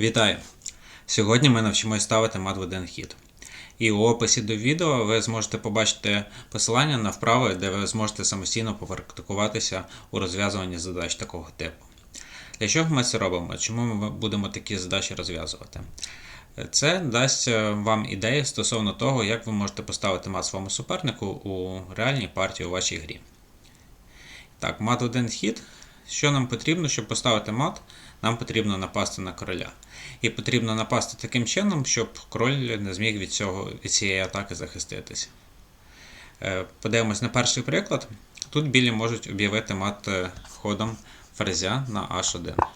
Вітаю! Сьогодні ми навчимось ставити мат в один хід. І у описі до відео ви зможете побачити посилання на вправи, де ви зможете самостійно попрактикуватися у розв'язуванні задач такого типу. Для чого ми це робимо? Чому ми будемо такі задачі розв'язувати? Це дасть е, вам ідеї стосовно того, як ви можете поставити мат своєму супернику у реальній партії у вашій грі. Так, мат в один хід. Що нам потрібно, щоб поставити мат? Нам потрібно напасти на короля. І потрібно напасти таким чином, щоб король не зміг від, цього, від цієї атаки захиститися. Е, Подивимось на перший приклад. Тут білі можуть об'явити мат е, ходом ферзя на h1.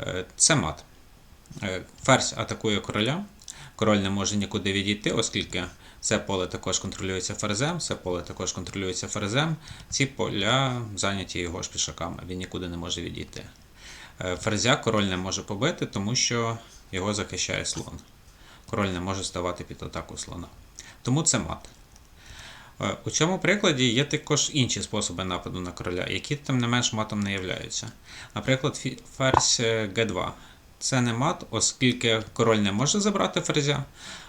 Е, Це мат. Ферзь атакує короля. Король не може нікуди відійти, оскільки це поле також контролюється ферзем, це поле також контролюється ферзем. Ці поля зайняті його ж пішаками, він нікуди не може відійти. Е, Ферзя король не може побити, тому що його захищає слон. Король не може ставати під атаку слона. Тому це мат. Е, У цьому прикладі є також інші способи нападу на короля, які тим не менш матом не являються. Наприклад, ферзь е, Г2. Це не мат, оскільки король не може забрати ферзя,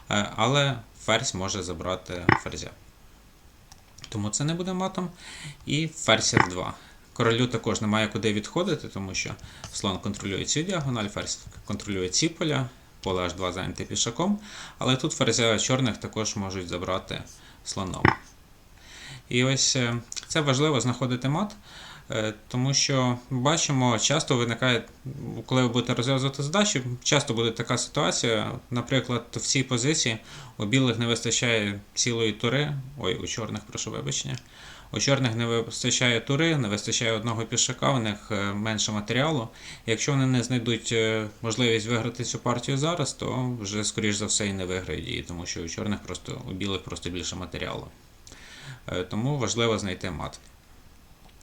е, але ферзь може забрати ферзя. Тому це не буде матом. І ферзь F2. Королю також немає куди відходити, тому що слон контролює цю діагональ, ферзь контролює ці поля, поле H2 зайняте пішаком, але тут ферзя чорних також можуть забрати слоном. І ось е, це важливо знаходити мат, тому що бачимо, часто виникає, коли ви будете розв'язувати задачі, часто буде така ситуація. Наприклад, в цій позиції у білих не вистачає цілої тури, ой, у чорних, прошу вибачення. У чорних не вистачає тури, не вистачає одного пішака, у них е, менше матеріалу. Якщо вони не знайдуть е, можливість виграти цю партію зараз, то вже, скоріш за все, і не виграють її, тому що у чорних просто у білих просто більше матеріалу. Е, Тому важливо знайти мат.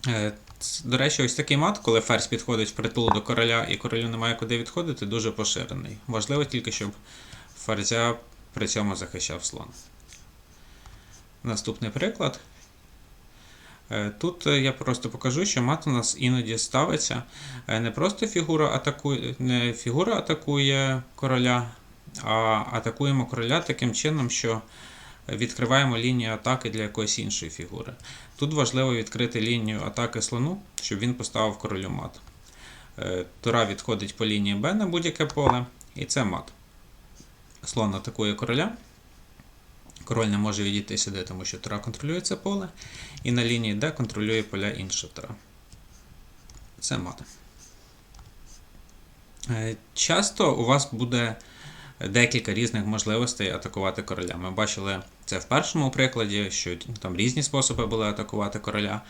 Е, До речі, ось такий мат, коли ферзь підходить впритул до короля і королю немає куди відходити, дуже поширений. Важливо тільки, щоб ферзя при цьому захищав слон. Наступний приклад. Е, Тут е, я просто покажу, що мат у нас іноді ставиться. Не просто фігура атакує, не фігура атакує короля, а атакуємо короля таким чином, що відкриваємо лінію атаки для якоїсь іншої фігури. Тут важливо відкрити лінію атаки слону, щоб він поставив королю мат. Е, Тура відходить по лінії Б на будь-яке поле, і це мат. Слон атакує короля. Король не може відійти сюди, тому що Тура контролює це поле. І на лінії Д контролює поля інша Тура. Це мат. Е, Часто у вас буде декілька різних можливостей атакувати короля. Ми бачили це в першому прикладі, що там різні способи були атакувати короля.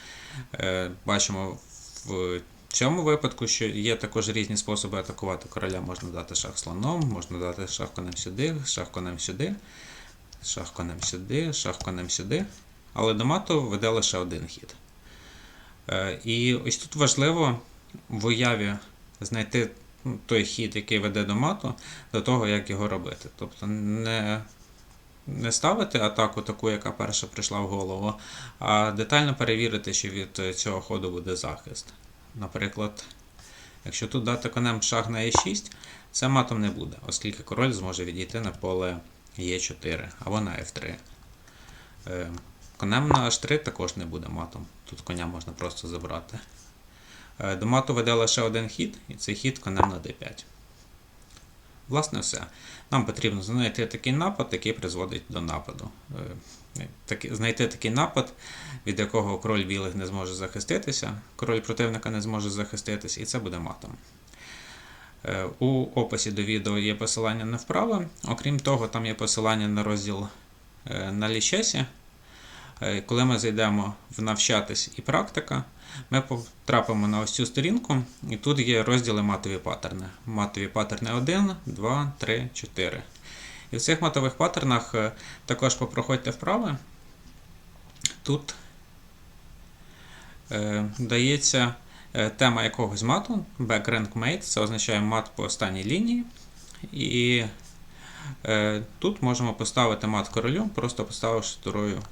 Е, Бачимо в цьому випадку, що є також різні способи атакувати короля. Можна дати шах слоном, можна дати шах конем сюди, шах конем сюди, шах конем сюди, шах конем сюди. Але до мату веде лише один хід. Е, І ось тут важливо в уяві знайти ну, той хід, який веде до мату, до того, як його робити. Тобто не, не ставити атаку таку, яка перша прийшла в голову, а детально перевірити, чи від е, цього ходу буде захист. Наприклад, якщо тут дати конем шах на e6, це матом не буде, оскільки король зможе відійти на поле e4 або на f3. Е, Конем на h3 також не буде матом. Тут коня можна просто забрати. Е, До мату веде лише один хід, і цей хід конем на d5. Власне, все. Нам потрібно знайти такий напад, який призводить до нападу. Е, Знайти такий напад, від якого король білих не зможе захиститися, король противника не зможе захиститися, і це буде матом. Е, У описі до відео є посилання на вправи. Окрім того, там є посилання на розділ е, на лічесі. Е, Коли ми зайдемо в навчатись і практика, ми потрапимо на ось цю сторінку, і тут є розділи матові паттерни. Матові паттерни 1, 2, 3, 4. І в цих матових паттернах е, також попроходьте вправи. Тут е, дається е, тема якогось мату, back rank mate, це означає мат по останній лінії. І е, тут можемо поставити мат королю, просто поставивши турою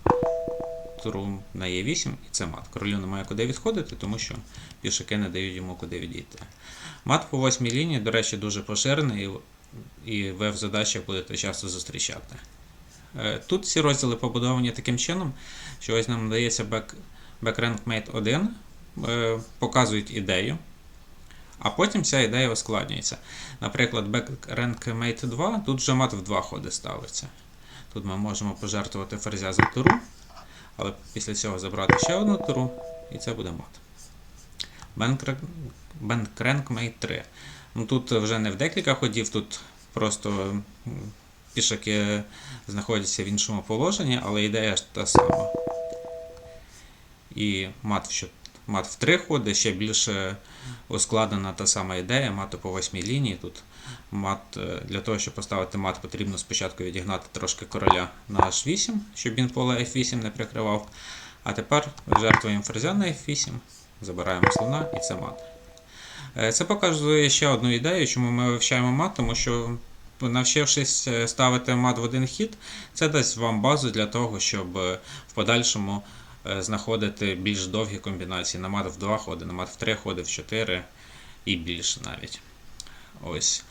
туру на Е8 і це мат. Королю немає куди відходити, тому що пішаки не дають йому куди відійти. Мат по восьмій лінії, до речі, дуже поширений, і- ви в задачах будете часто зустрічати. Е, Тут ці розділи побудовані таким чином, що ось нам дається back, backrank mate 1, е, показують ідею, а потім ця ідея ускладнюється. Наприклад, backrank mate 2, тут вже мат в два ходи ставиться. Тут ми можемо пожертвувати ферзя за туру, але після цього забрати ще одну туру, і це буде мат. Бенкренк мей 3. Ну, тут вже не в декілька ходів, тут просто пішаки знаходяться в іншому положенні, але ідея ж та сама. І мат в, мат в три ходи, ще більше ускладнена та сама ідея, мату по восьмій лінії. Тут мат, е, для того, щоб поставити мат, потрібно спочатку відігнати трошки короля на H8, щоб він поле F8 не прикривав. А тепер жертвуємо ферзя на F8, забираємо слона і це мат. Е, Це показує ще одну ідею, чому ми вивчаємо мат, тому що навчившись е, ставити мат в один хід, це дасть вам базу для того, щоб в подальшому знаходити більш довгі комбінації на мат в два ходи, на мат в три ходи, в чотири і більше навіть. Ось.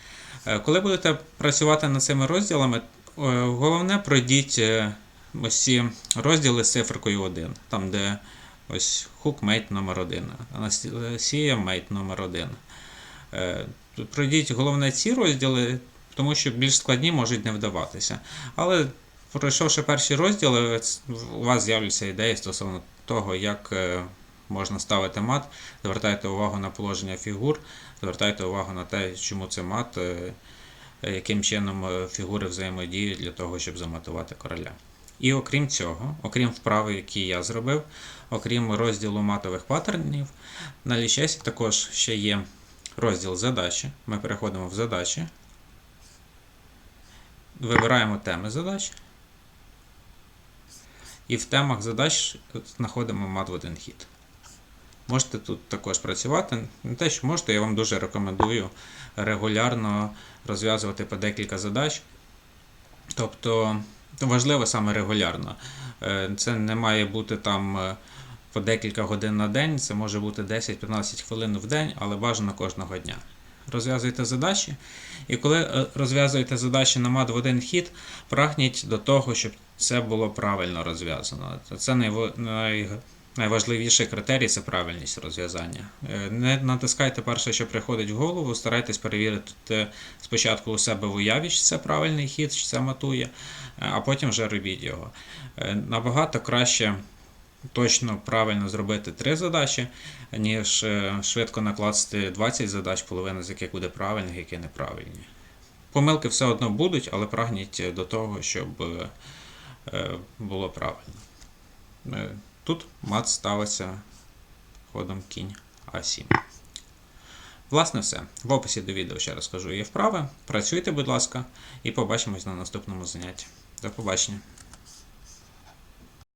Е, Коли будете працювати над цими розділами, е, головне пройдіть е, ось ці розділи з цифркою 1, там де ось hook mate номер 1, Анастасія mate номер 1. Е, Пройдіть головне ці розділи, тому що більш складні можуть не вдаватися. Але пройшовши перші розділи, у вас з'являться ідеї стосовно того, як е, можна ставити мат. Звертайте увагу на положення фігур, звертайте увагу на те, чому це мат, е, яким чином е, фігури взаємодіють для того, щоб заматувати короля. І окрім цього, окрім вправи, які я зробив, окрім розділу матових паттернів, на лічесі також ще є розділ задачі. Ми переходимо в задачі, вибираємо теми задач. І в темах задач знаходимо мат в один хід. Можете тут також працювати. Не те, що можете, я вам дуже рекомендую регулярно розв'язувати по декілька задач. Тобто важливо саме регулярно. Е, Це не має бути там е, по декілька годин на день, це може бути 10-15 хвилин в день, але бажано кожного дня. Розв'язуйте задачі, і коли е, розв'язуєте задачі на мат в один хід, прагніть до того, щоб це було правильно розв'язано. Це най... найважливіший критерій це правильність розв'язання. Е, Не натискайте перше, що приходить в голову, старайтесь перевірити спочатку у себе в уяві, чи це правильний хід, чи це матує, е, а потім вже робіть його. Е, Набагато краще точно правильно зробити три задачі, ніж швидко накласти 20 задач, половина з яких буде правильних, які неправильні. Помилки все одно будуть, але прагніть до того, щоб було правильно. Е, Тут мат ставиться ходом кінь А7. Власне, все. В описі до відео ще раз кажу, є вправи. Працюйте, будь ласка, і побачимось на наступному занятті. До побачення.